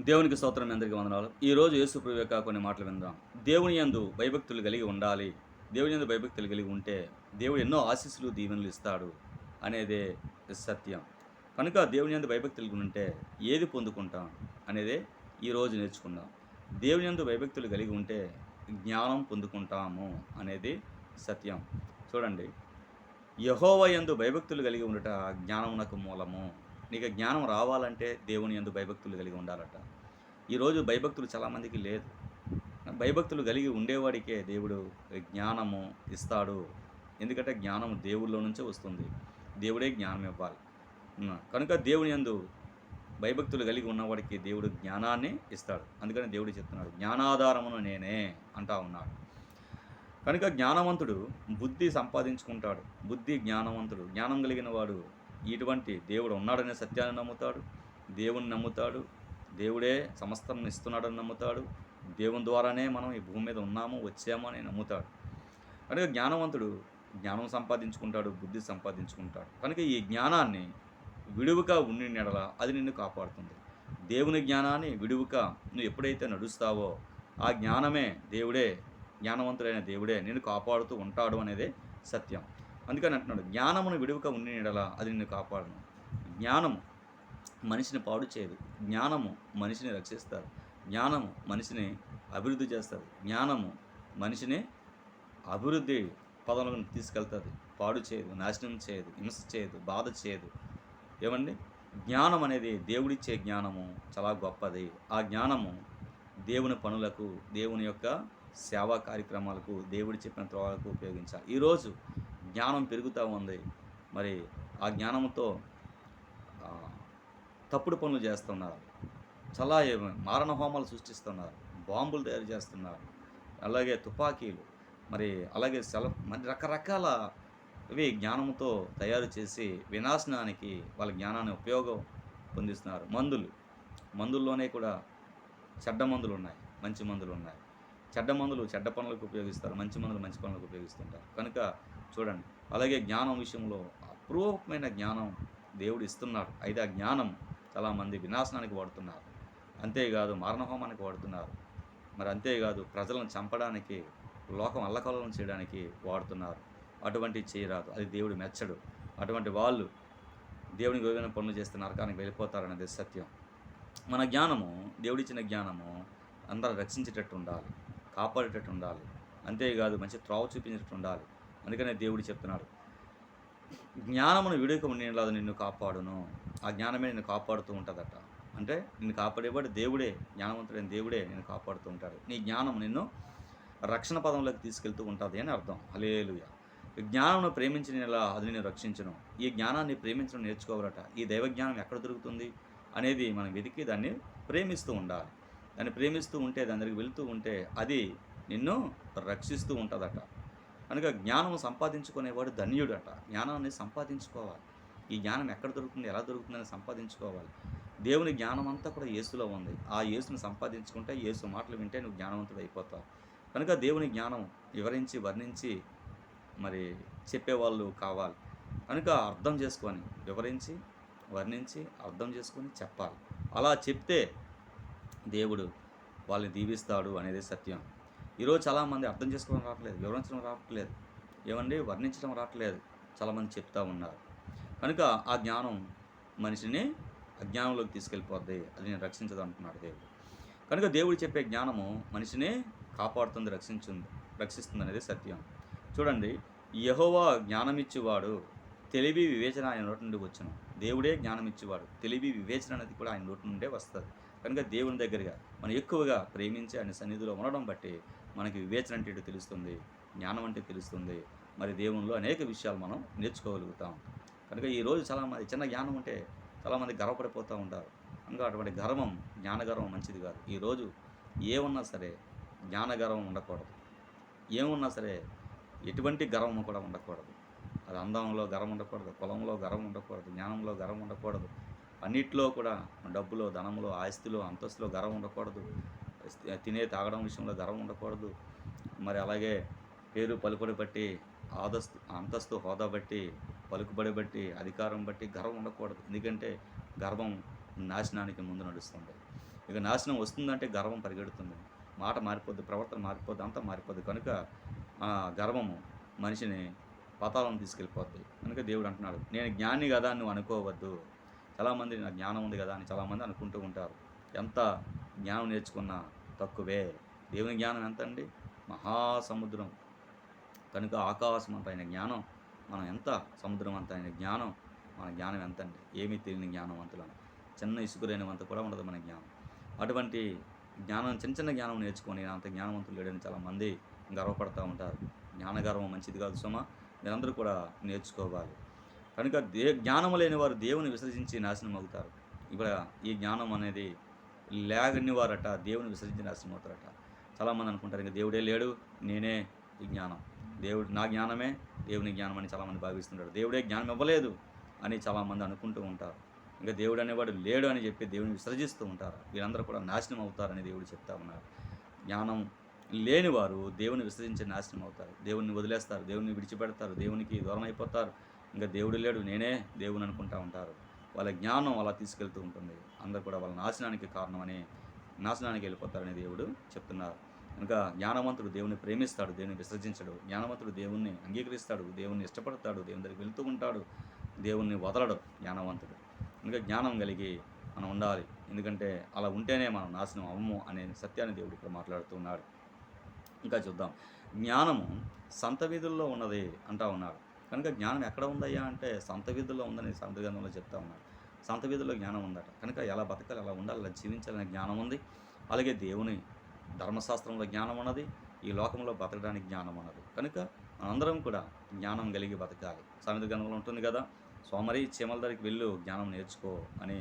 దేవునికి స్తోత్రం అందరికీ వందనాలు. ఈరోజు యేసుప్రభు యొక్క కొన్ని మాటలు విందాం. దేవుని యందు భయభక్తులు కలిగి ఉండాలి. దేవుని యందు భయభక్తులు కలిగి ఉంటే దేవుడు ఎన్నో ఆశీస్సులు దీవెనలు ఇస్తాడు అనేదే సత్యం. కనుక దేవుని యందు భయభక్తులు ఉంటే ఏది పొందుకుంటాం అనేదే ఈరోజు నేర్చుకుందాం. దేవుని యందు భయభక్తులు కలిగి ఉంటే జ్ఞానం పొందుకుంటాము అనేది సత్యం. చూడండి. యహోవ యందు భయభక్తులు కలిగి ఉండట జ్ఞానమునకు మూలము. నీకు జ్ఞానం రావాలంటే దేవుని యందు భయభక్తులు కలిగి ఉండాలట. ఈరోజు భయభక్తులు చాలామందికి లేదు. భయభక్తులు కలిగి ఉండేవాడికే దేవుడు జ్ఞానము ఇస్తాడు. ఎందుకంటే జ్ఞానం దేవుళ్ళ నుంచే వస్తుంది. దేవుడే జ్ఞానం ఇవ్వాలి. కనుక దేవుని యందు భయభక్తులు కలిగి ఉన్నవాడికి దేవుడు జ్ఞానాన్ని ఇస్తాడు. అందుకని దేవుడు చెప్తున్నాడు జ్ఞానాధారమును నేనే అంటా ఉన్నాడు. కనుక జ్ఞానవంతుడు బుద్ధి సంపాదించుకుంటాడు. బుద్ధి జ్ఞానవంతుడు జ్ఞానం కలిగిన వాడు ఇటువంటి దేవుడు ఉన్నాడనే సత్యాన్ని నమ్ముతాడు దేవుని నమ్ముతాడు దేవుడే సమస్తం ఇస్తున్నాడని నమ్ముతాడు దేవుని ద్వారానే మనం ఈ భూమి మీద ఉన్నాము వచ్చాము అని నమ్ముతాడు. కనుక జ్ఞానవంతుడు జ్ఞానం సంపాదించుకుంటాడు బుద్ధి సంపాదించుకుంటాడు. కనుక ఈ జ్ఞానాన్ని విడువుగా ఉండి నెడల అది నిన్ను కాపాడుతుంది. దేవుని జ్ఞానాన్ని విడువుగా నువ్వు ఎప్పుడైతే నడుస్తావో ఆ జ్ఞానమే దేవుడే జ్ఞానవంతుడైన దేవుడే నిన్ను కాపాడుతూ ఉంటాడు అనేదే సత్యం. అందుకని అంటున్నాడు జ్ఞానమును విడువక ఉండి నీడలా అది నిన్ను కాపాడను. జ్ఞానము మనిషిని పాడు చేయదు. జ్ఞానము మనిషిని రక్షిస్తారు. జ్ఞానము మనిషిని అభివృద్ధి చేస్తారు. జ్ఞానము మనిషిని అభివృద్ధి పదంలో తీసుకెళ్తుంది. పాడు చేయదు నాశనం చేయదు హింస చేయదు బాధ చేయదు. ఏమండి? జ్ఞానం అనేది దేవుడిచ్చే జ్ఞానము చాలా గొప్పది. ఆ జ్ఞానము దేవుని పనులకు దేవుని యొక్క సేవా కార్యక్రమాలకు దేవుడు చెప్పిన త్రోవలకు ఉపయోగించాలి. ఈరోజు జ్ఞానం పెరుగుతూ ఉంది. మరి ఆ జ్ఞానంతో ఆ, తప్పుడు పనులు చేస్తున్నారు. చాలా మారణ హోమాలు సృష్టిస్తున్నారు. బాంబులు తయారు చేస్తున్నారు. అలాగే తుపాకీలు. మరి అలాగే సెల మరి రకరకాల ఇవి జ్ఞానంతో తయారు చేసి వినాశనానికి వాళ్ళ జ్ఞానాన్ని ఉపయోగం పొందిస్తున్నారు. మందులు. మందుల్లోనే కూడా చెడ్డ మందులు ఉన్నాయి. మంచి మందులు ఉన్నాయి. చెడ్డ మందులు చెడ్డ పనులకు ఉపయోగిస్తారు. మంచి మందులు మంచి పనులకు ఉపయోగిస్తుంటారు. కనుక చూడండి. అలాగే జ్ఞానం విషయంలో అపూర్వమైన జ్ఞానం దేవుడు ఇస్తున్నాడు. అయితే ఆ జ్ఞానం చాలామంది వినాశనానికి వాడుతున్నారు. అంతేకాదు మారణహోమానికి వాడుతున్నారు. మరి అంతేకాదు ప్రజలను చంపడానికి లోకం అల్లకల్లం చేయడానికి వాడుతున్నారు. అటువంటి చేయరాదు. అది దేవుడు మెచ్చడు. అటువంటి వాళ్ళు దేవునికి విలువైన పనులు చేస్తే నరకానికి వెళ్ళిపోతారనేది సత్యం. మన జ్ఞానము దేవుడిచ్చిన జ్ఞానము అందరూ రక్షించేటట్టు ఉండాలి కాపాడేటట్టు ఉండాలి. అంతేకాదు మంచి త్రోవ చూపించేటట్టు ఉండాలి. అందుకనే దేవుడు చెప్తున్నాడు జ్ఞానమును విడుక ఉండేలాగా నిన్ను కాపాడును. ఆ జ్ఞానమే నిన్ను కాపాడుతూ ఉంటుందట. అంటే నిన్ను కాపాడేవాడు దేవుడే జ్ఞానవంతుడైన దేవుడే నిన్ను కాపాడుతూ ఉంటాడు. నీ జ్ఞానం నిన్ను రక్షణ పదంలోకి తీసుకెళ్తూ ఉంటుంది అని అర్థం. హలేలుయ జ్ఞానంను ప్రేమించిన అది నేను రక్షించను. ఈ జ్ఞానాన్ని ప్రేమించడం నేర్చుకోవాలట. ఈ దైవ జ్ఞానం ఎక్కడ దొరుకుతుంది అనేది మనం వెతికి దాన్ని ప్రేమిస్తూ ఉండాలి. దాన్ని ప్రేమిస్తూ ఉంటే దాని దగ్గరికి వెళుతూ ఉంటే అది నిన్ను రక్షిస్తూ ఉంటుందట. కనుక జ్ఞానం సంపాదించుకునేవాడు ధన్యుడట. జ్ఞానాన్ని సంపాదించుకోవాలి. ఈ జ్ఞానం ఎక్కడ దొరుకుతుంది ఎలా దొరుకుతుందని సంపాదించుకోవాలి. దేవుని జ్ఞానం అంతా కూడా యేసులో ఉంది. ఆ యేసుని సంపాదించుకుంటే యేసు మాటలు వింటే నువ్వు జ్ఞానవంతుడు అయిపోతావు. కనుక దేవుని జ్ఞానం వివరించి వర్ణించి మరి చెప్పేవాళ్ళు కావాలి. కనుక అర్థం చేసుకొని వివరించి వర్ణించి అర్థం చేసుకొని చెప్పాలి. అలా చెప్తే దేవుడు వాళ్ళని దీవిస్తాడు అనేది సత్యం. ఈరోజు చాలామంది అర్థం చేసుకోవడం రావట్లేదు వివరించడం రావట్లేదు ఏమండి వర్ణించడం రావట్లేదు చాలామంది చెప్తా ఉన్నారు. కనుక ఆ జ్ఞానం మనిషిని అజ్ఞానంలోకి తీసుకెళ్ళిపోద్ది అది నేను రక్షించదు అంటున్నాడు దేవుడు. కనుక దేవుడు చెప్పే జ్ఞానము మనిషిని కాపాడుతుంది రక్షించుంది రక్షిస్తుంది అనేది సత్యం. చూడండి యహోవా జ్ఞానమిచ్చేవాడు తెలివి వివేచన ఆయన నోటి నుండి వచ్చును దేవుడే జ్ఞానమిచ్చేవాడు తెలివి వివేచన అనేది కూడా ఆయన నోటి నుండే వస్తుంది. కనుక దేవుని దగ్గరగా మనం ఎక్కువగా ప్రేమించి ఆయన సన్నిధిలో ఉండడం బట్టి మనకి వివేచన అంటే తెలుస్తుంది జ్ఞానం అంటే తెలుస్తుంది. మరి దేవునిలో అనేక విషయాలు మనం నేర్చుకోగలుగుతాం. కనుక ఈరోజు చాలామంది చిన్న జ్ఞానం ఉంటే చాలామంది గర్వపడిపోతూ ఉంటారు. ఇంకా అటువంటి గర్వం జ్ఞానగర్వం మంచిది కాదు. ఈరోజు ఏమున్నా సరే జ్ఞానగర్వం ఉండకూడదు. ఏమున్నా సరే ఎటువంటి గర్వం కూడా ఉండకూడదు. అది అందంలో గర్వం ఉండకూడదు కులంలో గర్వం ఉండకూడదు జ్ఞానంలో గర్వం ఉండకూడదు. అన్నిట్లో కూడా డబ్బులో ధనంలో ఆస్తిలో అంతస్తులో గర్వం ఉండకూడదు. తినే తాగడం విషయంలో గర్వం ఉండకూడదు. మరి అలాగే పేరు పలుకుబడి బట్టి ఆదస్తు అంతస్తు హోదా బట్టి పలుకుబడి బట్టి అధికారం బట్టి గర్వం ఉండకూడదు. ఎందుకంటే గర్వం నాశనానికి ముందు నడుస్తుంది. ఇక నాశనం వస్తుందంటే గర్వం పరిగెడుతుంది. మాట మారిపోద్ది ప్రవర్తన మారిపోద్ది అంతా మారిపోద్ది. కనుక ఆ గర్వము మనిషిని పతాలను తీసుకెళ్ళిపోద్ది. కనుక దేవుడు అంటున్నాడు నేను జ్ఞాని కదా నువ్వు అనుకోవద్దు. చాలామంది నా జ్ఞానం ఉంది కదా అని చాలామంది అనుకుంటూ ఉంటారు. ఎంత జ్ఞానం నేర్చుకున్నా తక్కువే. దేవుని జ్ఞానం ఎంత అండి మహాసముద్రం. కనుక ఆకాశం అంత అయిన జ్ఞానం. మనం ఎంత సముద్రం అంత అయిన జ్ఞానం? మన జ్ఞానం ఎంత అండి ఏమీ తెలియని జ్ఞానవంతులను చిన్న ఇసుకురైనవంత కూడా ఉండదు మన జ్ఞానం. అటువంటి జ్ఞానం చిన్న చిన్న జ్ఞానం నేర్చుకొని అంత జ్ఞానవంతులు లేడని చాలామంది గర్వపడుతూ ఉంటారు. జ్ఞానగర్వం మంచిది కాదు సుమా. మీరందరూ కూడా నేర్చుకోవాలి. కనుక దే జ్ఞానం లేని వారు దేవుని విసర్జించి నాశనం అవుతారు ఇక్కడ ఈ జ్ఞానం అనేది లేగని వారట దేవుని విసర్జించిన నాశనం అవుతారట చాలామంది అనుకుంటారు ఇంకా దేవుడే లేడు నేనే ఈ జ్ఞానం. దేవుడు నా జ్ఞానమే దేవుని జ్ఞానం అని చాలామంది భావిస్తుంటారు. దేవుడే జ్ఞానం ఇవ్వలేదు అని చాలామంది అనుకుంటూ ఉంటారు. ఇంకా దేవుడు అనేవాడు లేడు అని చెప్పి దేవుని విసర్జిస్తూ ఉంటారు. వీరందరూ కూడా నాశనం అవుతారని దేవుడు చెప్తా ఉన్నారు. జ్ఞానం లేని వారు దేవుని విసర్జించి నాశనం అవుతారు. దేవుని వదిలేస్తారు దేవుని విడిచిపెడతారు దేవునికి దూరం అయిపోతారు. ఇంకా దేవుడు లేడు నేనే దేవుని అనుకుంటా ఉంటారు. వాళ్ళ జ్ఞానం అలా తీసుకెళ్తూ ఉంటుంది. అందరు కూడా వాళ్ళ నాశనానికి కారణమని నాశనానికి వెళ్ళిపోతారని దేవుడు చెప్తున్నారు. ఇంకా జ్ఞానవంతుడు దేవుని ప్రేమిస్తాడు దేవుని విసర్జించడు. జ్ఞానవంతుడు దేవుణ్ణి అంగీకరిస్తాడు దేవుణ్ణి ఇష్టపడతాడు దేవుని దగ్గరికి వెళ్తూ ఉంటాడు దేవుణ్ణి వదలడు జ్ఞానవంతుడు. ఇంకా జ్ఞానం కలిగి మనం ఉండాలి. ఎందుకంటే అలా ఉంటేనే మనం నాశనం అవ్వము అనే సత్యాన్ని దేవుడు ఇక్కడ మాట్లాడుతున్నాడు ఇంకా చూద్దాం. జ్ఞానము సంత వీధుల్లో ఉన్నది అంటా ఉన్నాడు. కనుక జ్ఞానం ఎక్కడ ఉందయ్యా అంటే సంత వీధుల్లో ఉందని సంత గ్రంథంలో చెప్తా ఉన్నాడు సంత వీధుల్లో జ్ఞానం ఉందట. కనుక ఎలా బతకాలి ఎలా ఉండాలి ఎలా జీవించాలనే జ్ఞానం ఉంది. అలాగే దేవుని ధర్మశాస్త్రంలో జ్ఞానం ఉన్నది. ఈ లోకంలో బతకడానికి జ్ఞానం ఉన్నది. కనుక మనందరం కూడా జ్ఞానం కలిగి బతకాలి. సామెత గ్రంథంలో ఉంటుంది కదా సోమరి చీమల దగ్గరికి వెళ్ళు జ్ఞానం నేర్చుకో అని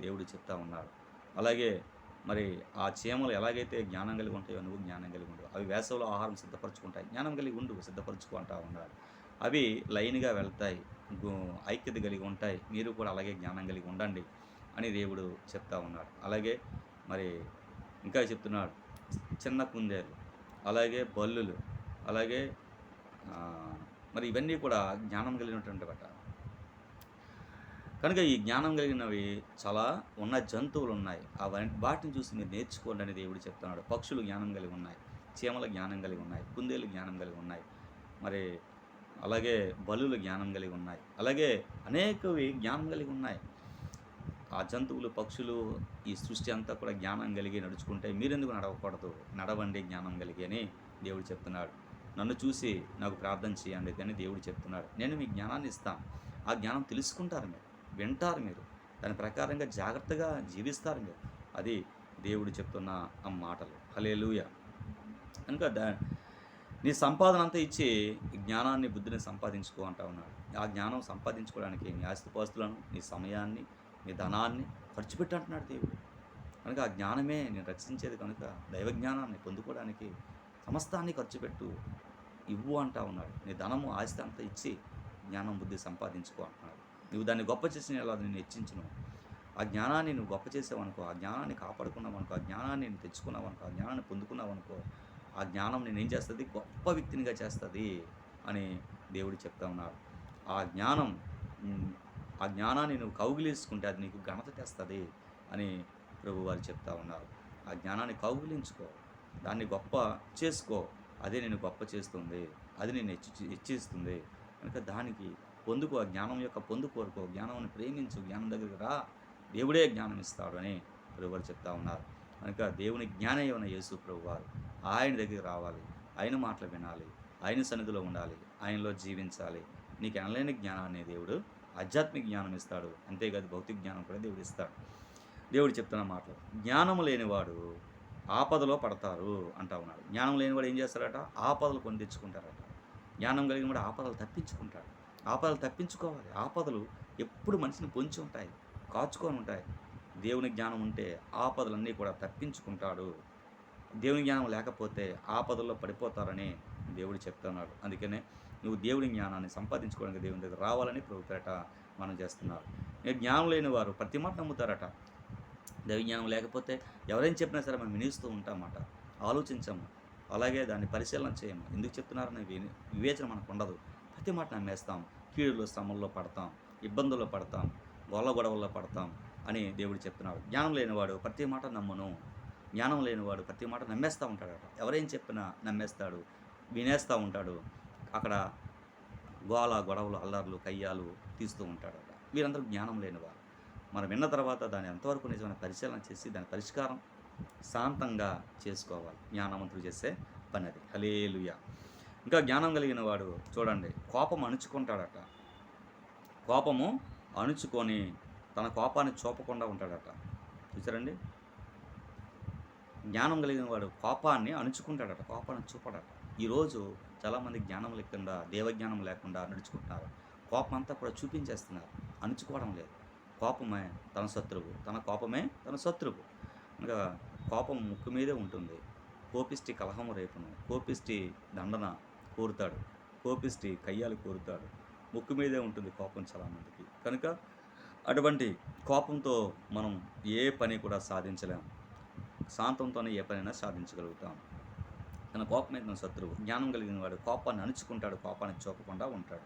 దేవుడు చెప్తా ఉన్నాడు. అలాగే మరి ఆ చీమలు ఎలాగైతే జ్ఞానం కలిగి ఉంటాయో నువ్వు జ్ఞానం కలిగి ఉండవు అవి వేసవిలో ఆహారం సిద్ధపరచుకుంటాయి. జ్ఞానం కలిగి ఉండు సిద్ధపరచుకుంటా ఉన్నాడు. అవి లైన్గా వెళ్తాయి. ఐక్యత కలిగి ఉంటాయి. మీరు కూడా అలాగే జ్ఞానం కలిగి ఉండండి అని దేవుడు చెప్తా ఉన్నాడు. అలాగే మరి ఇంకా చెప్తున్నాడు. చిన్న కుందేలు అలాగే బల్లులు అలాగే మరి ఇవన్నీ కూడా జ్ఞానం కలిగినటువంటి బట్ట కనుక ఈ జ్ఞానం కలిగినవి చాలా ఉన్న జంతువులు ఉన్నాయి. అవన్నీ వాటిని చూసి మీరు నేర్చుకోండి అని దేవుడు చెప్తున్నాడు. పక్షులు జ్ఞానం కలిగి ఉన్నాయి. చీమల జ్ఞానం కలిగి ఉన్నాయి. కుందేలు జ్ఞానం కలిగి ఉన్నాయి. మరి అలాగే బలులు జ్ఞానం కలిగి ఉన్నాయి. అలాగే అనేకవి జ్ఞానం కలిగి ఉన్నాయి. ఆ జంతువులు పక్షులు ఈ సృష్టి అంతా కూడా జ్ఞానం కలిగి నడుచుకుంటే మీరెందుకు నడవకూడదు? నడవండి జ్ఞానం కలిగి అని దేవుడు చెప్తున్నాడు. నన్ను చూసి నాకు ప్రార్థన చేయండి అని దేవుడు చెప్తున్నాడు. నేను మీ జ్ఞానాన్ని ఇస్తాను. ఆ జ్ఞానం తెలుసుకుంటారు మీరు వింటారు మీరు. దాని ప్రకారంగా జాగ్రత్తగా జీవిస్తారు మీరు. అది దేవుడు చెప్తున్న ఆ మాటలు. హలేలుయ కనుక దా నీ సంపాదన అంతా ఇచ్చి జ్ఞానాన్ని బుద్ధిని సంపాదించుకో అంటా ఉన్నాడు. ఆ జ్ఞానం సంపాదించుకోవడానికి నీ ఆస్తిపాస్తులను నీ సమయాన్ని నీ ధనాన్ని ఖర్చు పెట్టు అంటున్నాడు దేవుడు. కనుక ఆ జ్ఞానమే నేను రక్షించేది కనుక దైవ జ్ఞానాన్ని పొందుకోవడానికి సమస్తాన్ని ఖర్చు పెట్టు ఇవ్వు అంటా ఉన్నాడు. నీ ధనము ఆస్తి అంతా ఇచ్చి జ్ఞానం బుద్ధి సంపాదించుకో అంటున్నాడు. నువ్వు దాన్ని గొప్ప చేసిన ఎలా నేను హెచ్చించను? ఆ జ్ఞానాన్ని నువ్వు గొప్ప చేసావనుకో ఆ జ్ఞానాన్ని కాపాడుకున్నావనుకో ఆ జ్ఞానాన్ని నేను తెచ్చుకున్నావనుకో ఆ జ్ఞానాన్ని పొందుకున్నావనుకో ఆ జ్ఞానం నేను ఏం చేస్తుంది? గొప్ప వ్యక్తినిగా చేస్తుంది అని దేవుడు చెప్తా ఉన్నాడు ఆ జ్ఞానం ఆ జ్ఞానాన్ని నువ్వు కౌగిలించుకుంటే అది నీకు ఘనత తెస్తుంది అని ప్రభు వారు చెప్తా ఉన్నారు. ఆ జ్ఞానాన్ని కౌగిలించుకో దాన్ని గొప్ప చేసుకో అదే నేను గొప్ప చేస్తుంది అది నేను హెచ్చి హెచ్చిస్తుంది. కనుక దానికి పొందుకో ఆ జ్ఞానం యొక్క పొందు కోరుకో జ్ఞానాన్ని ప్రేమించు జ్ఞానం దగ్గరికి రా దేవుడే జ్ఞానం ఇస్తాడు అని ప్రభువారు చెప్తా ఉన్నారు. కనుక దేవుని జ్ఞానమైన యేసు ప్రభు వారు ఆయన దగ్గరికి రావాలి. ఆయన మాటలు వినాలి. ఆయన సన్నిధిలో ఉండాలి. ఆయనలో జీవించాలి. నీకు అనలేని జ్ఞానాన్ని దేవుడు ఆధ్యాత్మిక జ్ఞానం ఇస్తాడు. అంతేకాదు భౌతిక జ్ఞానం కూడా దేవుడు ఇస్తాడు. దేవుడు చెప్తున్న మాటలు జ్ఞానము లేనివాడు ఆపదలో పడతారు అంటా ఉన్నాడు. జ్ఞానం లేనివాడు ఏం చేస్తారట? ఆపదలు కొని తెచ్చుకుంటారట జ్ఞానం కలిగిన వాడు ఆపదలు తప్పించుకుంటాడు. ఆపదలు తప్పించుకోవాలి. ఆపదలు ఎప్పుడు మనిషిని పొంచి ఉంటాయి కాచుకొని ఉంటాయి. దేవుని జ్ఞానం ఉంటే ఆపదలన్నీ కూడా తప్పించుకుంటాడు. దేవుని జ్ఞానం లేకపోతే ఆపదల్లో పడిపోతారని దేవుడు చెప్తున్నాడు. అందుకనే నువ్వు దేవుని జ్ఞానాన్ని సంపాదించుకోవడానికి దేవుని దగ్గర రావాలని ప్రభు మనం చేస్తున్నారు నేను జ్ఞానం లేని వారు ప్రతి మాట నమ్ముతారట. దైవ జ్ఞానం లేకపోతే ఎవరైనా చెప్పినా సరే మనం వినిస్తూ ఉంటామట. ఆలోచించము. అలాగే దాన్ని పరిశీలన చేయము. ఎందుకు చెప్తున్నారని వివేచన మనకు ఉండదు. ప్రతి మాట నమ్మేస్తాం. కీడులో శ్రమల్లో పడతాం. ఇబ్బందుల్లో పడతాం. గొల్ల గొడవల్లో పడతాం. అని దేవుడు చెప్తున్నాడు. జ్ఞానం లేనివాడు ప్రతి మాట నమ్మను. జ్ఞానం లేనివాడు ప్రతి మాట నమ్మేస్తూ ఉంటాడట ఎవరేం చెప్పినా నమ్మేస్తాడు. వినేస్తూ ఉంటాడు. అక్కడ గోళ గొడవలు అల్లర్లు కయ్యాలు తీస్తూ ఉంటాడట వీరందరూ జ్ఞానం లేనివారు. మనం విన్న తర్వాత దాన్ని ఎంతవరకు నిజమైన పరిశీలన చేసి దాని పరిష్కారం శాంతంగా చేసుకోవాలి. జ్ఞానవంతులు చేసే పని అది. హలేలుయ ఇంకా జ్ఞానం కలిగిన వాడు చూడండి కోపం అణుచుకుంటాడట. కోపము అణుచుకొని తన కోపాన్ని చూపకుండా ఉంటాడట. చూసారండి జ్ఞానం కలిగిన వాడు కోపాన్ని అణుచుకుంటాడట కోపాన్ని చూపడట. ఈరోజు చాలామంది జ్ఞానం లేకుండా దేవజ్ఞానం లేకుండా నడుచుకుంటున్నారు. కోపం అంతా కూడా చూపించేస్తున్నారు. అణుచుకోవడం లేదు. కోపమే తన శత్రువు తన కోపమే తన శత్రువు. ఇంకా కోపం ముక్కు మీదే ఉంటుంది. కోపిష్టి కలహము రేపును కోపిష్టి దండన కోరుతాడు. కోపిష్టి కయ్యాలు కోరుతాడు. ముక్కు మీదే ఉంటుంది కోపం చాలామందికి. కనుక అటువంటి కోపంతో మనం ఏ పని కూడా సాధించలేము శాంతంతోనే ఏ పనైనా సాధించగలుగుతాం. తన కోపమే తన శత్రువు జ్ఞానం కలిగిన వాడు కోపాన్ని అణుచుకుంటాడు కోపాన్ని చూపకుండా ఉంటాడు.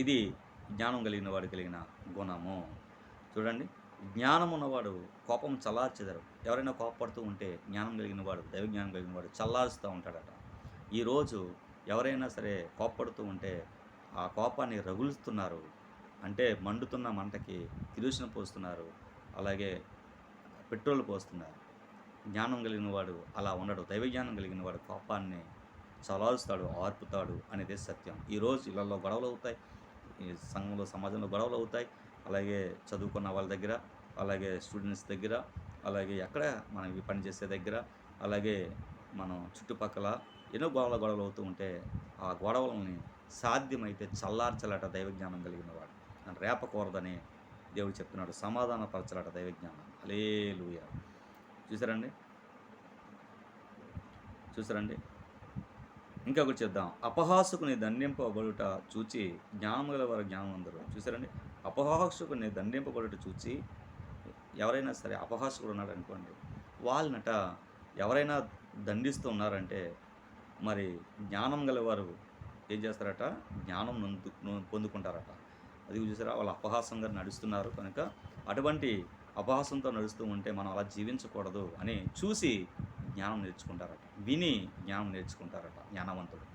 ఇది జ్ఞానం కలిగిన వాడు కలిగిన గుణము. చూడండి జ్ఞానం ఉన్నవాడు కోపం చల్లార్చెదరు. ఎవరైనా కోపపడుతూ ఉంటే జ్ఞానం కలిగిన వాడు దైవ జ్ఞానం కలిగిన వాడు చల్లారుస్తూ ఉంటాడట. ఈరోజు ఎవరైనా సరే కోపపడుతూ ఉంటే ఆ కోపాన్ని రగులుస్తున్నారు. అంటే మండుతున్న మంటకి కిరుసిన పోస్తున్నారు. అలాగే పెట్రోల్ పోస్తున్నారు. జ్ఞానం కలిగిన వాడు అలా ఉండడు. దైవ జ్ఞానం కలిగిన వాడు కోపాన్ని చలారుస్తాడు ఆర్పుతాడు అనేది సత్యం. ఈరోజు ఇళ్ళలో గొడవలు అవుతాయి. ఈ సంఘంలో సమాజంలో గొడవలు అవుతాయి. అలాగే చదువుకున్న వాళ్ళ దగ్గర అలాగే స్టూడెంట్స్ దగ్గర అలాగే ఎక్కడ మనం ఇవి పనిచేసే దగ్గర అలాగే మనం చుట్టుపక్కల ఎన్నో గొడవల గొడవలు అవుతూ ఉంటే ఆ గొడవలని సాధ్యమైతే చల్లార్చలట దైవజ్ఞానం కలిగిన వాడు. రేపకూడదని దేవుడు చెప్తున్నాడు. సమాధాన పరచలాట దైవజ్ఞానం. అలేలుయ చూసారండి చూసారండి ఇంకా ఒకటి చెప్దాం అపహాసుకుని దండింపబడుట చూచి జ్ఞానం గల వారు జ్ఞానం అందరు. చూసారండి అపహాసుకుని దండింపబడుట చూచి ఎవరైనా సరే అపహాసుకుడు ఉన్నాడు అనుకోండి. వాళ్ళనట ఎవరైనా దండిస్తూ ఉన్నారంటే మరి జ్ఞానం గలవారు ఏం చేస్తారట? జ్ఞానం నొందు పొందుకుంటారట. అది చూసారా? వాళ్ళు అపహాసంగా నడుస్తున్నారు కనుక అటువంటి అపహాసంతో నడుస్తూ ఉంటే మనం అలా జీవించకూడదు అని చూసి జ్ఞానం నేర్చుకుంటారట. విని జ్ఞానం నేర్చుకుంటారట జ్ఞానవంతుడు.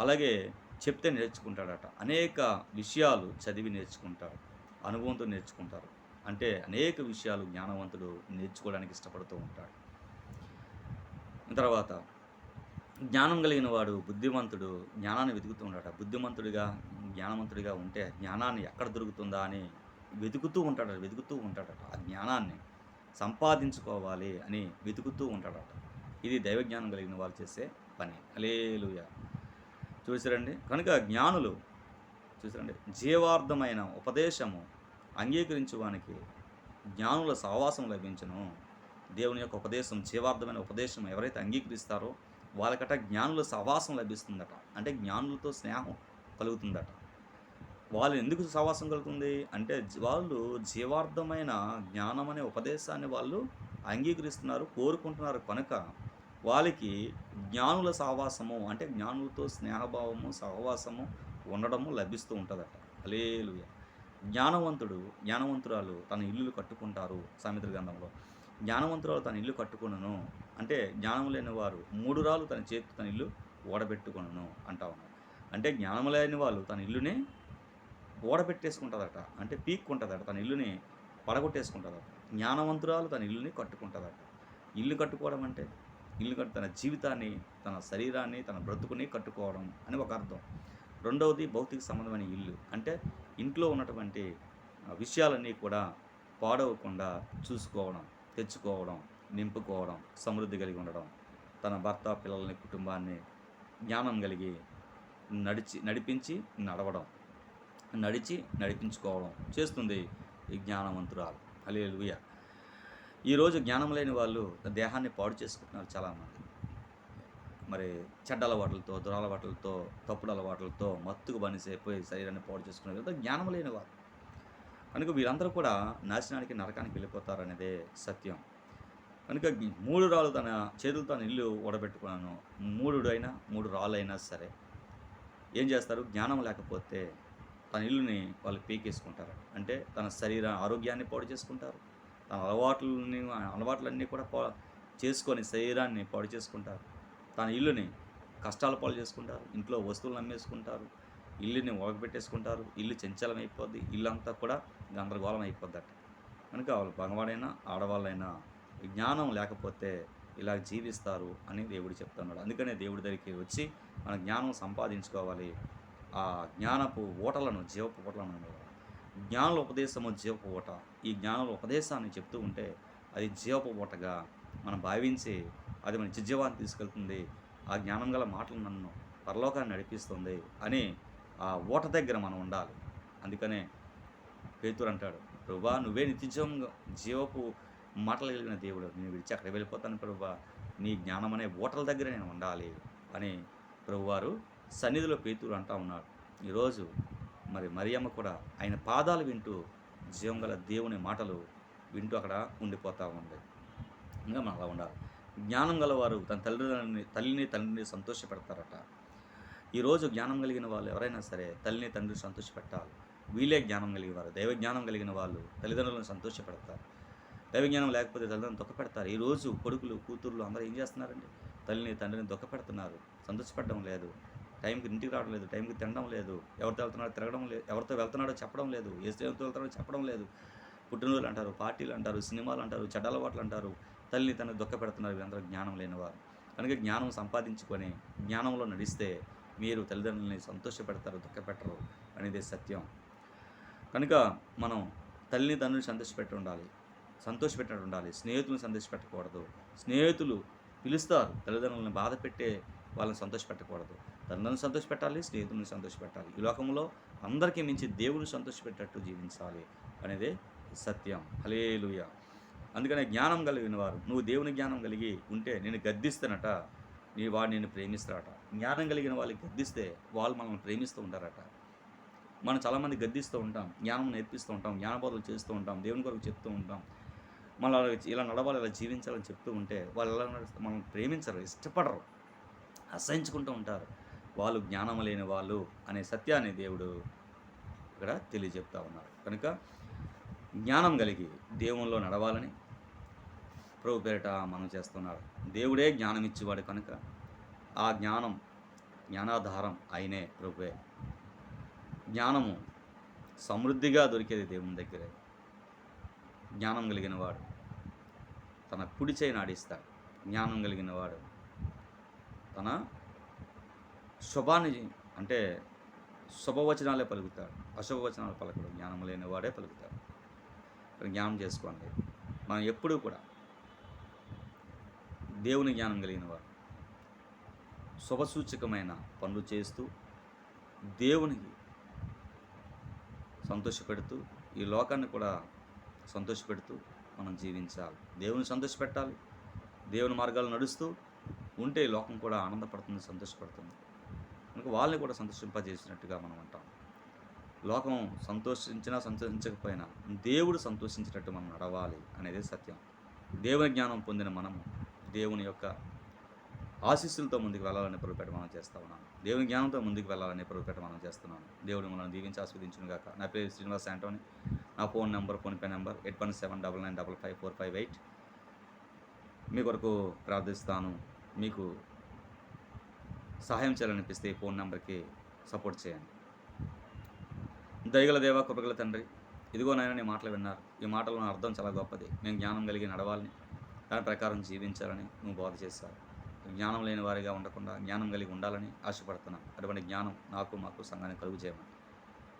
అలాగే చెప్తే నేర్చుకుంటాడట. అనేక విషయాలు చదివి నేర్చుకుంటారు అనుభవంతో నేర్చుకుంటారు. అంటే అనేక విషయాలు జ్ఞానవంతుడు నేర్చుకోవడానికి ఇష్టపడుతూ ఉంటాడు. తర్వాత జ్ఞానం కలిగిన వాడు బుద్ధిమంతుడు జ్ఞానాన్ని వెతుకుతూ ఉంటాడు. బుద్ధిమంతుడిగా జ్ఞానవంతుడిగా ఉంటే జ్ఞానాన్ని ఎక్కడ దొరుకుతుందా అని వెతుకుతూ ఉంటాడట వెతుకుతూ ఉంటాడట. ఆ జ్ఞానాన్ని సంపాదించుకోవాలి అని వెతుకుతూ ఉంటాడట. ఇది దైవజ్ఞానం కలిగిన వాళ్ళు చేసే పని. అలేలుయ చూసారండి. కనుక జ్ఞానులు చూసారండి. జీవార్థమైన ఉపదేశము అంగీకరించువానికి జ్ఞానుల సహవాసం లభించను. దేవుని యొక్క ఉపదేశం జీవార్థమైన ఉపదేశం ఎవరైతే అంగీకరిస్తారో వాళ్ళకట జ్ఞానుల సహవాసం లభిస్తుందట. అంటే జ్ఞానులతో స్నేహం కలుగుతుందట. వాళ్ళు ఎందుకు సహవాసం కలుగుతుంది? అంటే వాళ్ళు జీవార్థమైన జ్ఞానం అనే ఉపదేశాన్ని వాళ్ళు అంగీకరిస్తున్నారు కోరుకుంటున్నారు కనుక వాళ్ళకి జ్ఞానుల సహవాసము అంటే జ్ఞానులతో స్నేహభావము సహవాసము ఉండడము లభిస్తూ ఉంటుందట. అలేలుయ జ్ఞానవంతుడు జ్ఞానవంతురాలు తన ఇల్లులు కట్టుకుంటారు సామిత్ర గ్రంథంలో. జ్ఞానవంతురాలు తన ఇల్లు కట్టుకునను. అంటే జ్ఞానం లేని వారు మూడు రాళ్ళు తన చేతి తన ఇల్లు ఓడబెట్టుకొనను అంటా ఉన్నారు. అంటే జ్ఞానం లేని వాళ్ళు తన ఇల్లుని ఓడబెట్టేసుకుంటుందట అంటే పీక్కుంటుందట తన ఇల్లుని పడగొట్టేసుకుంటుందట జ్ఞానవంతురాలు తన ఇల్లుని కట్టుకుంటుందట ఇల్లు కట్టుకోవడం అంటే ఇల్లు కట్టు తన జీవితాన్ని తన శరీరాన్ని తన బ్రతుకుని కట్టుకోవడం అని ఒక అర్థం. రెండవది భౌతిక సంబంధమైన ఇల్లు. అంటే ఇంట్లో ఉన్నటువంటి విషయాలన్నీ కూడా పాడవకుండా చూసుకోవడం. తెచ్చుకోవడం నింపుకోవడం సమృద్ధి కలిగి ఉండడం తన భర్త పిల్లల్ని కుటుంబాన్ని జ్ఞానం కలిగి నడిచి నడిపించి నడవడం నడిచి నడిపించుకోవడం చేస్తుంది ఈ జ్ఞానవంతురాలు. అలేలుయ ఈరోజు జ్ఞానం లేని వాళ్ళు దేహాన్ని పాడు చేసుకుంటున్నారు చాలామంది. మరి చెడ్డ అలవాట్లతో దురలవాట్లతో తప్పుడు అలవాట్లతో మత్తుకు బనిసైపోయి శరీరాన్ని పాడు చేసుకునే జ్ఞానం లేని వాళ్ళు. కనుక వీరందరూ కూడా నాశనానికి నరకానికి వెళ్ళిపోతారనేదే సత్యం. కనుక మూడు రాళ్ళు తన చేతులతో తన ఇల్లు ఓడబెట్టుకున్నాను. మూడు అయినా మూడు రాళ్ళు అయినా సరే ఏం చేస్తారు? జ్ఞానం లేకపోతే తన ఇల్లుని వాళ్ళు పీకేసుకుంటారు. అంటే తన శరీర ఆరోగ్యాన్ని పాడు చేసుకుంటారు. తన అలవాట్లని అలవాట్లన్నీ కూడా పా చేసుకొని శరీరాన్ని పాడు చేసుకుంటారు. తన ఇల్లుని కష్టాలు పాలు చేసుకుంటారు. ఇంట్లో వస్తువులు అమ్మేసుకుంటారు ఇల్లుని ఒగపెట్టేసుకుంటారు ఇల్లు చంచలం అయిపోద్ది ఇల్లు అంతా కూడా గందరగోళం అయిపోద్దట కనుక వాళ్ళు మగవాడైనా ఆడవాళ్ళైనా జ్ఞానం లేకపోతే ఇలా జీవిస్తారు అని దేవుడు చెప్తున్నాడు. అందుకనే దేవుడి దగ్గరికి వచ్చి మన జ్ఞానం సంపాదించుకోవాలి. ఆ జ్ఞానపు ఓటలను జీవపు ఓటలను అనేవారు. జ్ఞానుల ఉపదేశము జీవపు ఓట. ఈ జ్ఞానుల ఉపదేశాన్ని చెప్తూ ఉంటే అది జీవపు ఓటగా మనం భావించి అది మన చిజ్జవాన్ని తీసుకెళ్తుంది. ఆ జ్ఞానం గల మాటలు నన్ను పరలోకాన్ని నడిపిస్తుంది అని ఆ ఓట దగ్గర మనం ఉండాలి. అందుకనే పేతురు అంటాడు ప్రభా నువ్వే నిత్యం జీవపు మాటలు కలిగిన దేవుడు. నేను విడిచి అక్కడ వెళ్ళిపోతాను ప్రభా. నీ జ్ఞానం అనే ఓటల దగ్గర నేను ఉండాలి. అని ప్రభువారు సన్నిధిలో పేతురు అంటా ఉన్నాడు. ఈరోజు మరి మరియమ్మ కూడా ఆయన పాదాలు వింటూ జీవం గల దేవుని మాటలు వింటూ అక్కడ ఉండిపోతూ ఉంది. ఇంకా మనం అలా ఉండాలి. జ్ఞానం గలవారు తన తల్లిదండ్రులని తల్లిని తండ్రిని సంతోషపెడతారట. ఈరోజు జ్ఞానం కలిగిన వాళ్ళు ఎవరైనా సరే తల్లిని తండ్రిని సంతోషపెట్టాలి. వీళ్ళే జ్ఞానం కలిగిన వారు దైవ జ్ఞానం కలిగిన వాళ్ళు తల్లిదండ్రులను సంతోషపెడతారు. దైవ జ్ఞానం లేకపోతే తల్లిదండ్రులను దుఃఖపెడతారు ఈరోజు కొడుకులు కూతుర్లు అందరూ ఏం చేస్తున్నారండి? తల్లిని తండ్రిని దుఃఖపెడుతున్నారు సంతోషపెట్టడం లేదు. టైంకి ఇంటికి రావడం లేదు. టైంకి తినడం లేదు. ఎవరితో వెళ్తున్నాడో తిరగడం లేదు ఎవరితో వెళ్తున్నాడో చెప్పడం లేదు. ఏ స్నేహితులతో వెళ్తున్నాడో చెప్పడం లేదు. పుట్టినరోజులు అంటారు పార్టీలు అంటారు సినిమాలు అంటారు చెడ్డలవాట్లు అంటారు. తల్లిని తను దుఃఖపెడుతున్నారు వీళ్ళందరూ జ్ఞానం లేనివారు కనుక జ్ఞానం సంపాదించుకొని జ్ఞానంలో నడిస్తే మీరు తల్లిదండ్రులని సంతోషపెడతారు దుఃఖపెట్టరు అనేది సత్యం. కనుక మనం తల్లిని తండ్రిని సంతోషపెట్టి ఉండాలి సంతోషపెట్టినట్టు ఉండాలి స్నేహితులను సంతోషపెట్టకూడదు. స్నేహితులు పిలుస్తారు. తల్లిదండ్రులను బాధ పెట్టే వాళ్ళని సంతోషపెట్టకూడదు. తల్లిదండ్రులను సంతోషపెట్టాలి స్నేహితులను సంతోషపెట్టాలి. ఈ లోకంలో అందరికీ మించి దేవుని సంతోషపెట్టేట్టు జీవించాలి అనేది సత్యం. హలేలుయ అందుకనే జ్ఞానం కలిగిన వారు నువ్వు దేవుని జ్ఞానం కలిగి ఉంటే నేను గద్దిస్తానట నీ వాడు నేను ప్రేమిస్తాడట. జ్ఞానం కలిగిన వాళ్ళకి గద్దిస్తే వాళ్ళు మనల్ని ప్రేమిస్తూ ఉంటారట. మనం చాలామంది గద్దిస్తూ ఉంటాం జ్ఞానం నేర్పిస్తూ ఉంటాం జ్ఞానబోధలు చేస్తూ ఉంటాం దేవుని కొరకు చెప్తూ ఉంటాం. మళ్ళీ ఇలా నడవాలి ఇలా జీవించాలని చెప్తూ ఉంటే వాళ్ళు ఎలా నడుస్తారు మనం ప్రేమించరు ఇష్టపడరు అసహించుకుంటూ ఉంటారు. వాళ్ళు జ్ఞానం లేని వాళ్ళు అనే సత్యాన్ని దేవుడు ఇక్కడ తెలియజెప్తా ఉన్నారు. కనుక జ్ఞానం కలిగి దేవునిలో నడవాలని ప్రభు పేరిట మనం చేస్తున్నారు దేవుడే జ్ఞానం ఇచ్చేవాడు కనుక ఆ జ్ఞానం జ్ఞానాధారం అయినే ప్రభువే. జ్ఞానము సమృద్ధిగా దొరికేది దేవుని దగ్గరే. జ్ఞానం కలిగిన వాడు తన కుడి చేయి నాడిస్తాడు. జ్ఞానం కలిగిన వాడు తన శుభాన్ని అంటే శుభవచనాలే పలుకుతాడు. అశుభవచనాలు పలకడు. జ్ఞానం లేని వాడే పలుకుతాడు జ్ఞానం చేసుకోండి. మనం ఎప్పుడూ కూడా దేవుని జ్ఞానం కలిగిన వాడు శుభసూచకమైన పనులు చేస్తూ దేవునికి సంతోషపెడుతూ ఈ లోకాన్ని కూడా సంతోషపెడుతూ మనం జీవించాలి. దేవుని సంతోషపెట్టాలి. దేవుని మార్గాలు నడుస్తూ ఉంటే ఈ లోకం కూడా ఆనందపడుతుంది సంతోషపడుతుంది. మనకు వాళ్ళని కూడా సంతోషింపజేసినట్టుగా మనం అంటాం. లోకం సంతోషించినా సంతోషించకపోయినా దేవుడు సంతోషించినట్టు మనం నడవాలి అనేది సత్యం. దేవుని జ్ఞానం పొందిన మనము దేవుని యొక్క ఆశీస్సులతో ముందుకు వెళ్ళాలని పొరపేట మనం చేస్తా ఉన్నాను దేవుని జ్ఞానంతో ముందుకు వెళ్ళాలని పొరపేట మనం చేస్తున్నాను దేవుడు మనం దీవించి ఆస్వాదించును గాక. నా పేరు శ్రీనివాస్ యాంటోని నా phone number PhonePe number eight one seven double nine double five four five eight. మీ కొరకు ప్రార్థిస్తాను. మీకు సహాయం చేయాలనిపిస్తే ఈ ఫోన్ నెంబర్కి సపోర్ట్ చేయండి. దయగల దేవా కృపగల తండ్రి ఇదిగో నాయన నీ మాటలు విన్నారు. ఈ మాటలను అర్థం చాలా గొప్పది. మేము జ్ఞానం కలిగి నడవాలని దాని ప్రకారం జీవించాలని నువ్వు బోధ చేశావు. జ్ఞానం లేని వారిగా ఉండకుండా జ్ఞానం కలిగి ఉండాలని ఆశపడుతున్నాను అటువంటి జ్ఞానం నాకు మాకు సంఘాన్ని కలుగు చేయమని.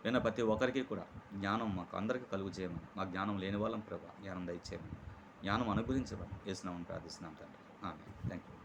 విన్న ప్రతి ఒక్కరికి కూడా జ్ఞానం మాకు అందరికీ కలుగు చేయమని. మా జ్ఞానం లేని వాళ్ళం ప్రభా జ్ఞానం దయచేయమని. జ్ఞానం అనుగ్రహించమని వేసినామని ప్రార్థిస్తున్నాం తండ్రి. Thank you